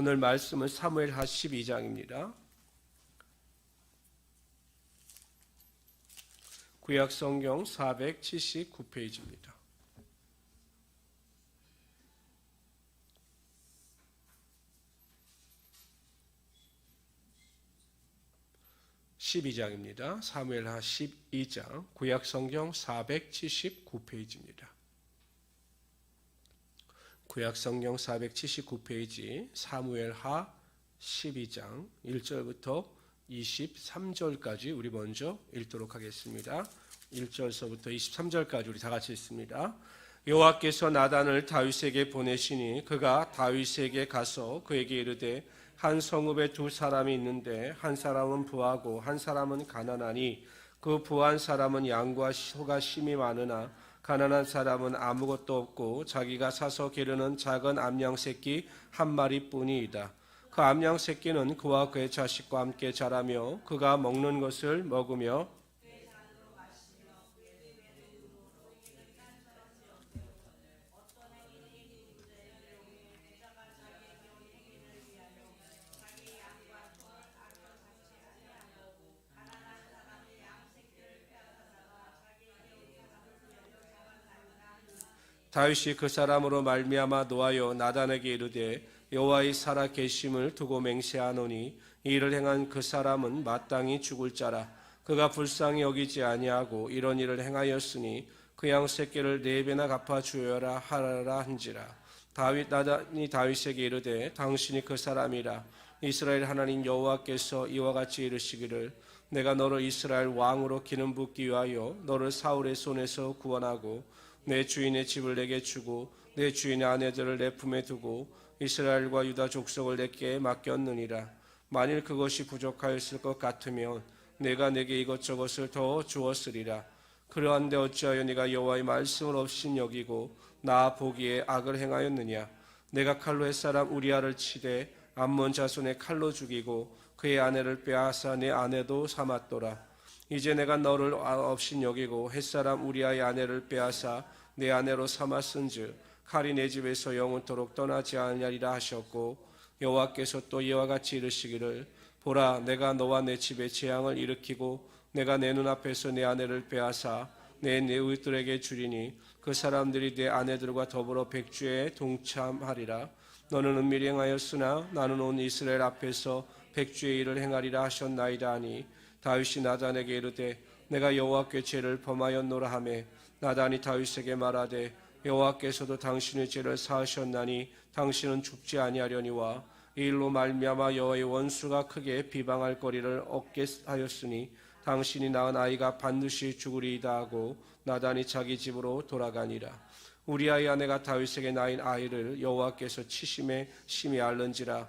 오늘 말씀은 사무엘 하 12장입니다. 구약 성경 479페이지입니다. (12장입니다) 사무엘하 12장 구약 성경 479페이지입니다. 구약 성경 479페이지 사무엘하 12장 1절부터 23절까지 우리 먼저 읽도록 하겠습니다. 1절서부터 23절까지 우리 다 같이 읽습니다. 여호와께서 나단을 다윗에게 보내시니 그가 다윗에게 가서 그에게 이르되 한 성읍에 두 사람이 있는데 한 사람은 부하고 한 사람은 가난하니 그 부한 사람은 양과 소가 심이 많으나 가난한 사람은 아무것도 없고 자기가 사서 기르는 작은 암양 새끼 한 마리뿐이이다. 그 암양 새끼는 그와 그의 자식과 함께 자라며 그가 먹는 것을 먹으며 다윗이 그 사람으로 말미암아 노하여 나단에게 이르되 여호와의 살아 계심을 두고 맹세하노니 이 일을 행한 그 사람은 마땅히 죽을 자라. 그가 불쌍히 여기지 아니하고 이런 일을 행하였으니 그 양 새끼를 네 배나 갚아 주어라 하라 한지라. 다윗 나단이 다윗에게 이르되 당신이 그 사람이라. 이스라엘 하나님 여호와께서 이와 같이 이르시기를 내가 너를 이스라엘 왕으로 기름 붓기 위하여 너를 사울의 손에서 구원하고 내 주인의 집을 내게 주고 내 주인의 아내들을 내 품에 두고 이스라엘과 유다 족속을 내게 맡겼느니라. 만일 그것이 부족하였을 것 같으면 내가 내게 이것저것을 더 주었으리라. 그러한데 어찌하여 네가 여호와의 말씀을 없인 여기고 나 보기에 악을 행하였느냐? 내가 칼로 햇사람 우리아를 치되 암몬 자손의 칼로 죽이고 그의 아내를 빼앗아 내 아내도 삼았도라 이제 내가 너를 없인 여기고 햇사람 우리아의 아내를 빼앗아 내 아내로 삼았은즉 칼이 내 집에서 영원토록 떠나지 아니하리라 하셨고 여호와께서 또 이와 같이 이르시기를 보라 내가 너와 내 집에 재앙을 일으키고 내가 내 눈앞에서 내 아내를 빼앗아 내 내우들에게 주리니 그 사람들이 내 아내들과 더불어 백주에 동참하리라. 너는 은밀히 행하였으나 나는 온 이스라엘 앞에서 백주의 일을 행하리라 하셨나이다 하니 다윗이 나단에게 이르되 내가 여호와께 죄를 범하였노라 하매 나단이 다윗에게 말하되 여호와께서도 당신의 죄를 사하셨나니 당신은 죽지 아니하려니와 이 일로 말미암아 여호와의 원수가 크게 비방할 거리를 얻게 하였으니 당신이 낳은 아이가 반드시 죽으리이다 하고 나단이 자기 집으로 돌아가니라. 우리 아이 아내가 다윗에게 낳은 아이를 여호와께서 치심에 심히 알는지라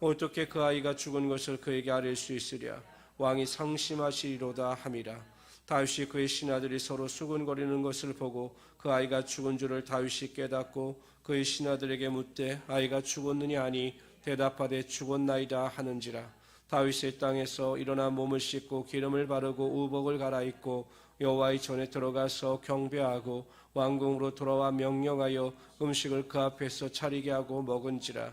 어떻게 그 아이가 죽은 것을 그에게 아뢰 수 있으랴? 왕이 상심하시리로다 함이라. 다윗이 그의 신하들이 서로 수근거리는 것을 보고 그 아이가 죽은 줄을 다윗이 깨닫고 그의 신하들에게 묻되 아이가 죽었느냐 하니 대답하되 죽었나이다 하는지라. 다윗의 땅에서 일어나 몸을 씻고 기름을 바르고 우복을 갈아입고 여호와의 전에 들어가서 경배하고 왕궁으로 돌아와 명령하여 음식을 그 앞에서 차리게 하고 먹은지라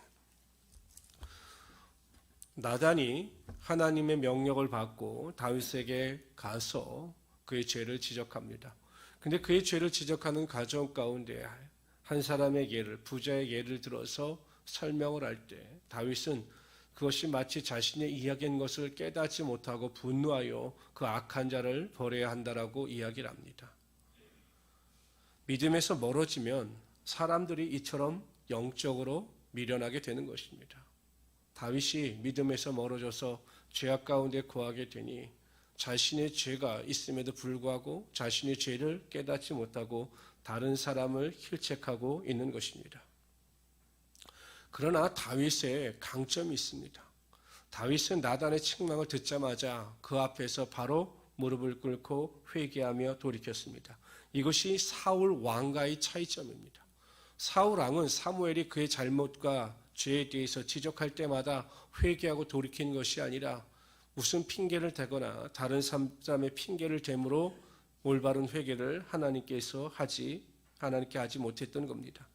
나단이 하나님의 명령을 받고 다윗에게 가서 그의 죄를 지적합니다. 근데 그의 죄를 지적하는 가정 가운데 한 사람의 예를 부자의 예를 들어서 설명을 할 때 다윗은 그것이 마치 자신의 이야기인 것을 깨닫지 못하고 분노하여 그 악한 자를 벌해야 한다라고 이야기를 합니다. 믿음에서 멀어지면 사람들이 이처럼 영적으로 미련하게 되는 것입니다. 다윗이 믿음에서 멀어져서 죄악 가운데 거하게 되니 자신의 죄가 있음에도 불구하고 자신의 죄를 깨닫지 못하고 다른 사람을 힐책하고 있는 것입니다. 그러나 다윗의 강점이 있습니다. 다윗은 나단의 책망을 듣자마자 그 앞에서 바로 무릎을 꿇고 회개하며 돌이켰습니다. 이것이 사울 왕과의 차이점입니다. 사울 왕은 사무엘이 그의 잘못과 죄에 대해서 지적할 때마다 회개하고 돌이키는 것이 아니라 무슨 핑계를 대거나 다른 사람의 핑계를 대므로 올바른 회개를 하나님께서 하지 하나님께 하지 못했던 겁니다.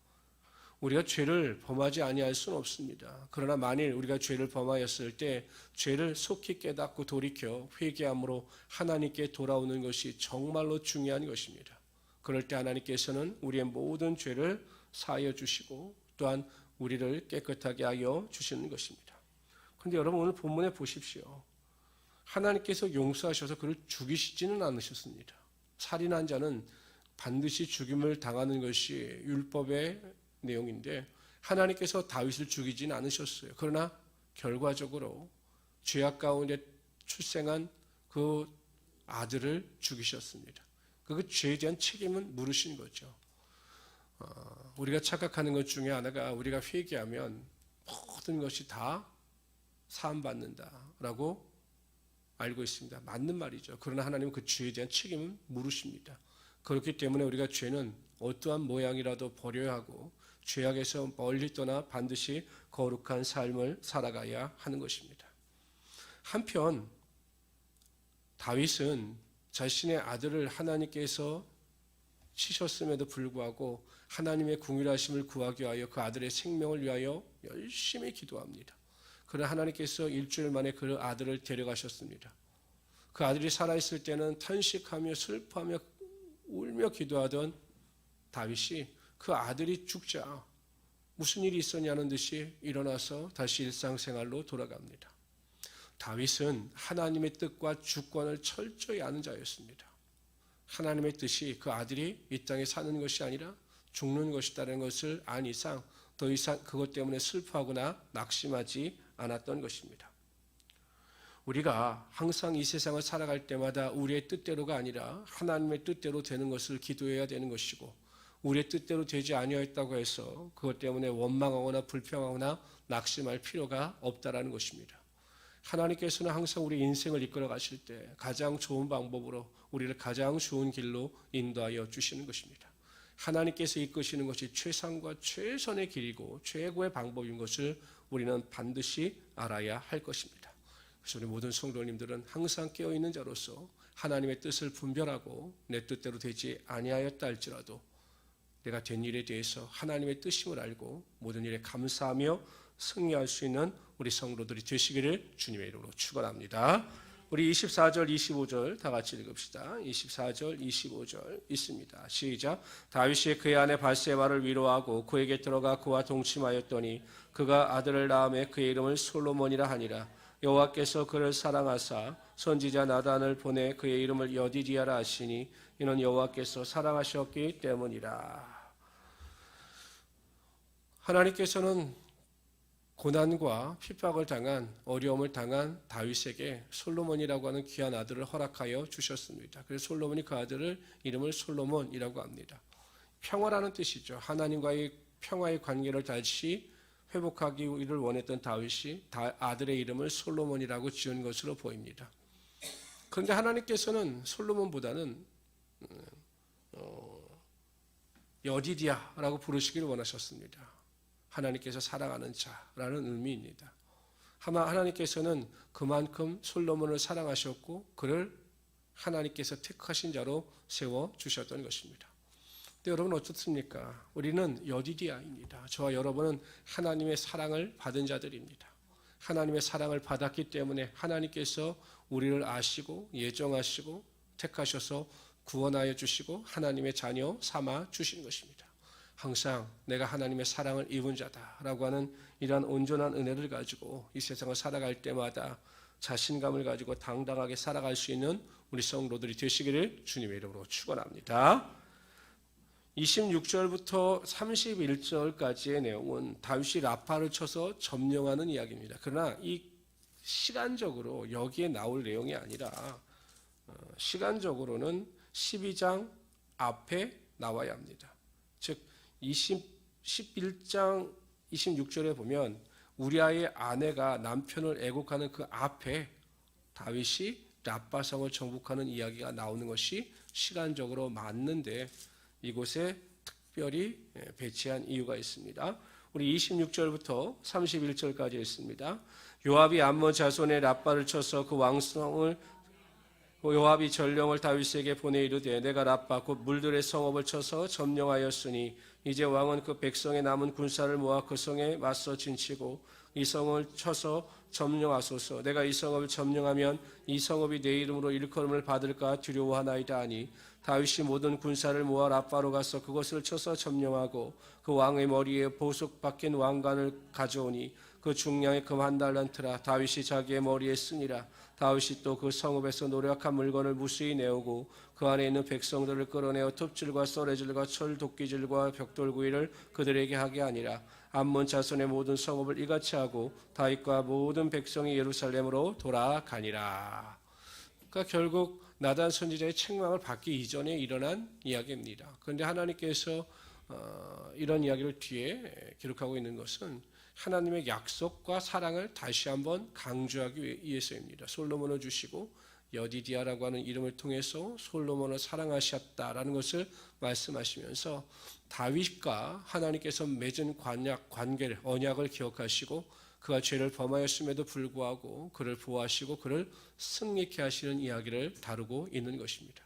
우리가 죄를 범하지 아니할 수는 없습니다. 그러나 만일 우리가 죄를 범하였을 때 죄를 속히 깨닫고 돌이켜 회개함으로 하나님께 돌아오는 것이 정말로 중요한 것입니다. 그럴 때 하나님께서는 우리의 모든 죄를 사하여 주시고 또한 우리를 깨끗하게 하여 주시는 것입니다. 그런데 여러분 오늘 본문에 보십시오. 하나님께서 용서하셔서 그를 죽이시지는 않으셨습니다. 살인한 자는 반드시 죽임을 당하는 것이 율법의 내용인데 하나님께서 다윗을 죽이지는 않으셨어요. 그러나 결과적으로 죄악 가운데 출생한 그 아들을 죽이셨습니다. 그 죄에 대한 책임은 물으신 거죠. 어, 우리가 착각하는 것 중에 하나가 우리가 회개하면 모든 것이 다 사함받는다라고 알고 있습니다. 맞는 말이죠. 그러나 하나님은 그 죄에 대한 책임은 물으십니다. 그렇기 때문에 우리가 죄는 어떠한 모양이라도 버려야 하고 죄악에서 멀리 떠나 반드시 거룩한 삶을 살아가야 하는 것입니다. 한편 다윗은 자신의 아들을 하나님께서 치셨음에도 불구하고 하나님의 궁일하심을 구하기 위하여 그 아들의 생명을 위하여 열심히 기도합니다. 그러나 하나님께서 일주일 만에 그 아들을 데려가셨습니다. 그 아들이 살아있을 때는 탄식하며 슬퍼하며 울며 기도하던 다윗이 그 아들이 죽자 무슨 일이 있었냐는 듯이 일어나서 다시 일상생활로 돌아갑니다. 다윗은 하나님의 뜻과 주권을 철저히 아는 자였습니다. 하나님의 뜻이 그 아들이 이 땅에 사는 것이 아니라 죽는 것이다는 것을 안 이상 더 이상 그것 때문에 슬퍼하거나 낙심하지 않았던 것입니다. 우리가 항상 이 세상을 살아갈 때마다 우리의 뜻대로가 아니라 하나님의 뜻대로 되는 것을 기도해야 되는 것이고 우리의 뜻대로 되지 아니하였다고 해서 그것 때문에 원망하거나 불평하거나 낙심할 필요가 없다라는 것입니다. 하나님께서는 항상 우리 인생을 이끌어 가실 때 가장 좋은 방법으로 우리를 가장 좋은 길로 인도하여 주시는 것입니다. 하나님께서 이끄시는 것이 최상과 최선의 길이고 최고의 방법인 것을 우리는 반드시 알아야 할 것입니다. 그래서 우리 모든 성도님들은 항상 깨어 있는 자로서 하나님의 뜻을 분별하고 내 뜻대로 되지 아니하였다 할지라도 내가 된 일에 대해서 하나님의 뜻임을 알고 모든 일에 감사하며 승리할 수 있는 우리 성도들이 되시기를 주님의 이름으로 축원합니다. 우리 24절 25절 다 같이 읽읍시다. 24절 25절 있습니다. 시작. 다윗이 그의 아내 발세바를 위로하고 그에게 들어가 그와 동침하였더니 그가 아들을 낳음에 그의 이름을 솔로몬이라 하니라. 여호와께서 그를 사랑하사 선지자 나단을 보내 그의 이름을 여디디아라 하시니 이는 여호와께서 사랑하셨기 때문이라. 하나님께서는 고난과 핍박을 당한 어려움을 당한 다윗에게 솔로몬이라고 하는 귀한 아들을 허락하여 주셨습니다. 그래서 솔로몬이 그 아들을 이름을 솔로몬이라고 합니다. 평화라는 뜻이죠. 하나님과의 평화의 관계를 다시 회복하기를 원했던 다윗이 아들의 이름을 솔로몬이라고 지은 것으로 보입니다. 그런데 하나님께서는 솔로몬보다는 어, 여디디아라고 부르시기를 원하셨습니다. 하나님께서 사랑하는 자라는 의미입니다. 하나 하나님께서는 그만큼 솔로몬을 사랑하셨고 그를 하나님께서 택하신 자로 세워 주셨던 것입니다. 근데 여러분 어떻습니까? 우리는 여디디아입니다. 저와 여러분은 하나님의 사랑을 받은 자들입니다. 하나님의 사랑을 받았기 때문에 하나님께서 우리를 아시고 예정하시고 택하셔서 구원하여 주시고 하나님의 자녀 삼아 주신 것입니다. 항상 내가 하나님의 사랑을 입은 자다라고 하는 이러한 온전한 은혜를 가지고 이 세상을 살아갈 때마다 자신감을 가지고 당당하게 살아갈 수 있는 우리 성도들이 되시기를 주님의 이름으로 축원합니다. 26절부터 31절까지의 내용은 다윗이 라파를 쳐서 점령하는 이야기입니다. 그러나 이 시간적으로 여기에 나올 내용이 아니라 어, 시간적으로는 12장 앞에 나와야 합니다. 즉 20, 11장 26절에 보면 우리아의 아내가 남편을 애곡하는 그 앞에 다윗이 라빠성을 정복하는 이야기가 나오는 것이 시간적으로 맞는데 이곳에 특별히 예, 배치한 이유가 있습니다. 우리 26절부터 31절까지 있습니다. 요압이 암몬 자손의 라빠를 쳐서 그 왕성을 요압이 전령을 다윗에게 보내 이르되 내가 라빠 곧 물들의 성읍을 쳐서 점령하였으니 이제 왕은 그 백성의 남은 군사를 모아 그 성에 맞서 진치고 이 성을 쳐서 점령하소서. 내가 이 성읍을 점령하면 이 성읍이 내 이름으로 일컬음을 받을까 두려워하나이다 하니 다윗이 모든 군사를 모아 라빠로 가서 그것을 쳐서 점령하고 그 왕의 머리에 보석 박힌 왕관을 가져오니 그 중량의 금 한 달란트라 다윗이 자기의 머리에 쓰니라 다윗이 또 그 성읍에서 노력한 물건을 무수히 내오고 그 안에 있는 백성들을 끌어내어 톱질과 썰레질과 철 도끼질과 벽돌구이를 그들에게 하게 아니라 암몬 자손의 모든 성읍을 이같이 하고 다윗과 모든 백성이 예루살렘으로 돌아가니라. 그러니까 결국 나단 선지자의 책망을 받기 이전에 일어난 이야기입니다. 그런데 하나님께서 어, 이런 이야기를 뒤에 기록하고 있는 것은 하나님의 약속과 사랑을 다시 한번 강조하기 위해서입니다. 솔로몬을 주시고 여디디아라고 하는 이름을 통해서 솔로몬을 사랑하셨다라는 것을 말씀하시면서 다윗과 하나님께서 맺은 관약, 관계를 언약을 기억하시고 그가 죄를 범하였음에도 불구하고 그를 보호하시고 그를 승리케 하시는 이야기를 다루고 있는 것입니다.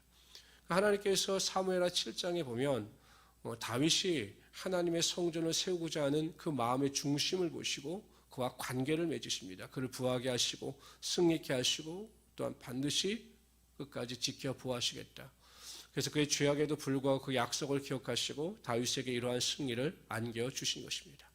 하나님께서 사무엘하 7장에 보면 어, 다윗이 하나님의 성전을 세우고자 하는 그 마음의 중심을 보시고 그와 관계를 맺으십니다. 그를 부하게 하시고 승리케 하시고 또한 반드시 끝까지 지켜 보호하시겠다. 그래서 그의 죄악에도 불구하고 그 약속을 기억하시고 다윗에게 이러한 승리를 안겨 주신 것입니다.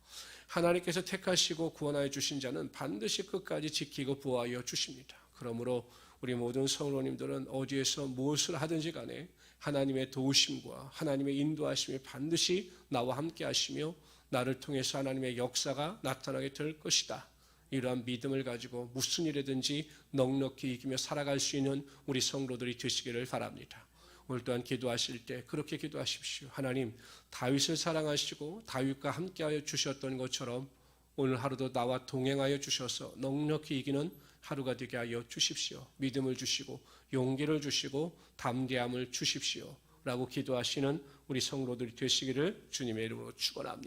하나님께서 택하시고 구원하여 주신 자는 반드시 끝까지 지키고 보호하여 주십니다. 그러므로 우리 모든 성도님들은 어디에서 무엇을 하든지 간에 하나님의 도우심과 하나님의 인도하심이 반드시 나와 함께 하시며 나를 통해서 하나님의 역사가 나타나게 될 것이다. 이러한 믿음을 가지고 무슨 일이든지 넉넉히 이기며 살아갈 수 있는 우리 성도들이 되시기를 바랍니다. 오늘 또한 기도하실 때 그렇게 기도하십시오. 하나님, 다윗을 사랑하시고 다윗과 함께하여 주셨던 것처럼 오늘 하루도 나와 동행하여 주셔서 넉넉히 이기는 하루가 되게 하여 주십시오. 믿음을 주시고 용기를 주시고 담대함을 주십시오. 라고 기도하시는 우리 성도들이 되시기를 주님의 이름으로 축원합니다.